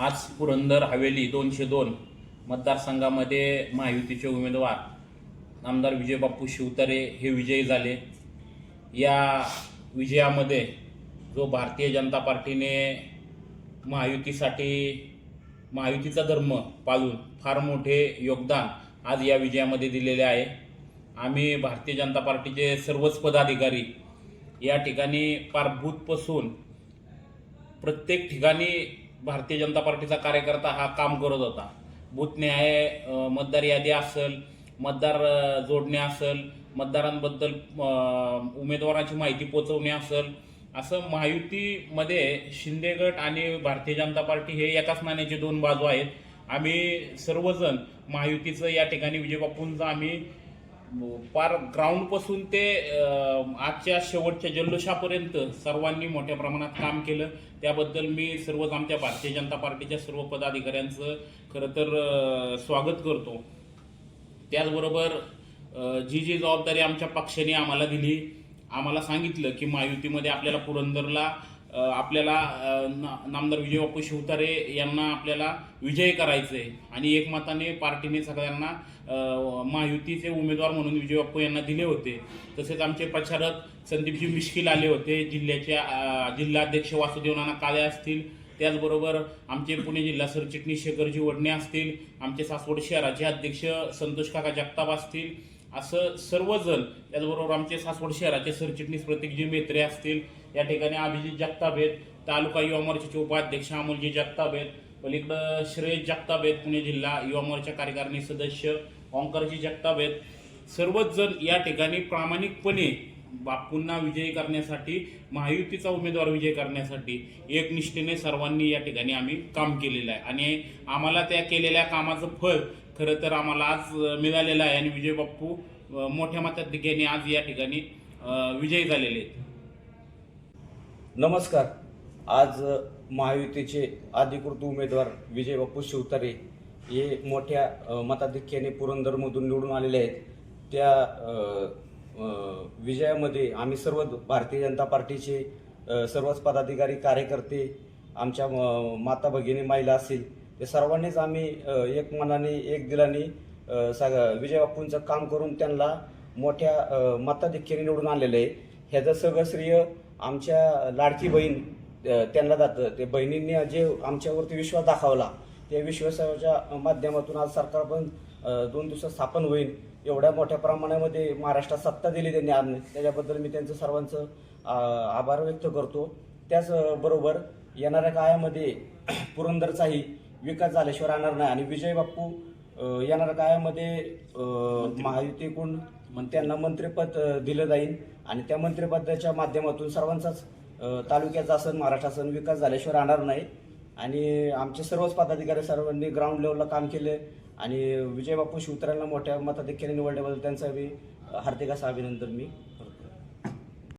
आज पुरंदर हवेली दोनशे दोन मतदारसंघामध्ये महायुतीचे उमेदवार आमदार विजयबापू शिवतारे हे विजयी झाले. या विजयामध्ये जो भारतीय जनता पार्टीने महायुतीसाठी महायुतीचा धर्म पाळून फार मोठे योगदान आज या विजयामध्ये दिलेले आहे. आम्ही भारतीय जनता पार्टीचे सर्वच पदाधिकारी या ठिकाणी पारभूतपासून प्रत्येक ठिकाणी भारतीय जनता पार्टीचा कार्यकर्ता हा काम करत होता. बूथ मतदार यादी असेल मतदार जोडणे असेल मतदारांबद्दल उमेदवारांची माहिती पोचवणे असेल असं महायुतीमध्ये शिंदे गट आणि भारतीय जनता पार्टी हे एकाच नाण्याचे दोन बाजू आहेत. आम्ही सर्वजण महायुतीचं या ठिकाणी विजयबापूंचं आम्ही पार ग्राउंडपासून ते आजच्या शेवटच्या जल्लोषापर्यंत सर्वांनी मोठ्या प्रमाणात काम केलं. त्याबद्दल मी सर्वच आमच्या भारतीय जनता पार्टीच्या सर्व पदाधिकाऱ्यांचं खरं तर स्वागत करतो. त्याचबरोबर जी जी जबाबदारी आमच्या पक्षाने आम्हाला दिली. आम्हाला सांगितलं की महायुतीमध्ये आपल्याला पुरंदरला आपल्याला नामदार ना- नामदार शिवतारे यांना आपल्याला विजयी करायचं आहे आणि एकमताने पार्टीने सगळ्यांना महायुतीचे उमेदवार म्हणून विजय बाप्पू यांना दिले होते. तसेच आमचे प्रचारक संदीपजी मिश्किल आले होते. जिल्ह्याचे जिल्हाध्यक्ष वासुदेव नाना काळे असतील. त्याचबरोबर आमचे पुणे जिल्हा सरचिटणीस शेखरजी वडणे असतील. आमचे सासवड शहराचे अध्यक्ष संतोष काका जगताप असतील. असं सर्वजण त्याचबरोबर आमचे सासवड शहराचे सरचिटणीस प्रतीकजी मेत्रे असतील या ठिकाणी अभिजित जगताप आहेत तालुका युवा मोर्चाचे उपाध्यक्ष अमोलजी जगताप आहेत पलीकडं श्रेयस जगताप आहेत पुणे जिल्हा युवा मोर्चा कार्यकारिणी सदस्य ओंकारजी जगताप आहेत सर्वच जण या ठिकाणी प्रामाणिकपणे बापूंना विजयी करण्यासाठी महायुतीचा उमेदवार विजय करण्यासाठी एकनिष्ठेने सर्वांनी या ठिकाणी आम्ही काम केलेलं आहे. आणि आम्हाला त्या केलेल्या कामाचं फळ खरं तर आम्हाला आज मिळालेलं आहे. आणि विजय बाप्पू मोठ्या मताधिक्याने आज या ठिकाणी विजयी झालेले आहेत. नमस्कार. आज महायुतीचे अधिकृत उमेदवार विजय बाप्पू शिवतारे हे मोठ्या मताधिक्याने पुरंदरमधून निवडून आलेले आहेत. त्या विजयामध्ये आम्ही सर्व भारतीय जनता पार्टीचे सर्वच पदाधिकारी कार्यकर्ते आमच्या माता भगिनी महिला असतील ते सर्वांनीच आम्ही एक मनाने एक दिलाने सग विजय बाप्पूंचं काम करून त्यांना मोठ्या मताधिक्याने निवडून आलेलं आहे. ह्याचं सगळं श्रेय आमच्या लाडकी बहीण त्यांना जातं. ते बहिणींनी जे आमच्यावरती विश्वास दाखवला त्या विश्वासाच्या माध्यमातून आज सरकार पण दोन दिवसात स्थापन होईल. एवढ्या मोठ्या प्रमाणामध्ये महाराष्ट्रात सत्ता दिली त्यांनी आज त्याच्याबद्दल मी त्यांचं सर्वांचं आभार व्यक्त करतो. त्याचबरोबर येणाऱ्या काळामध्ये पुरंदरचाही विकास झाल्याशिवाय राहणार नाही. आणि विजय बाप्पू येणाऱ्या काळामध्ये महायुतीकडून मग त्यांना मंत्रिपद दिलं जाईल. आणि त्या मंत्रिपदाच्या माध्यमातून सर्वांचाच तालुक्याचा असन महाराष्ट्र असन विकास झाल्याशिवाय राहणार नाही. आणि आमचे सर्वच पदाधिकारी सर्वांनी ग्राउंड लेवलला काम केले. आणि विजय बापू शिवतऱ्यांना मोठ्या मताधिक्याने निवडल्याबद्दल त्यांचा मी हार्दिक असं अभिनंदन मी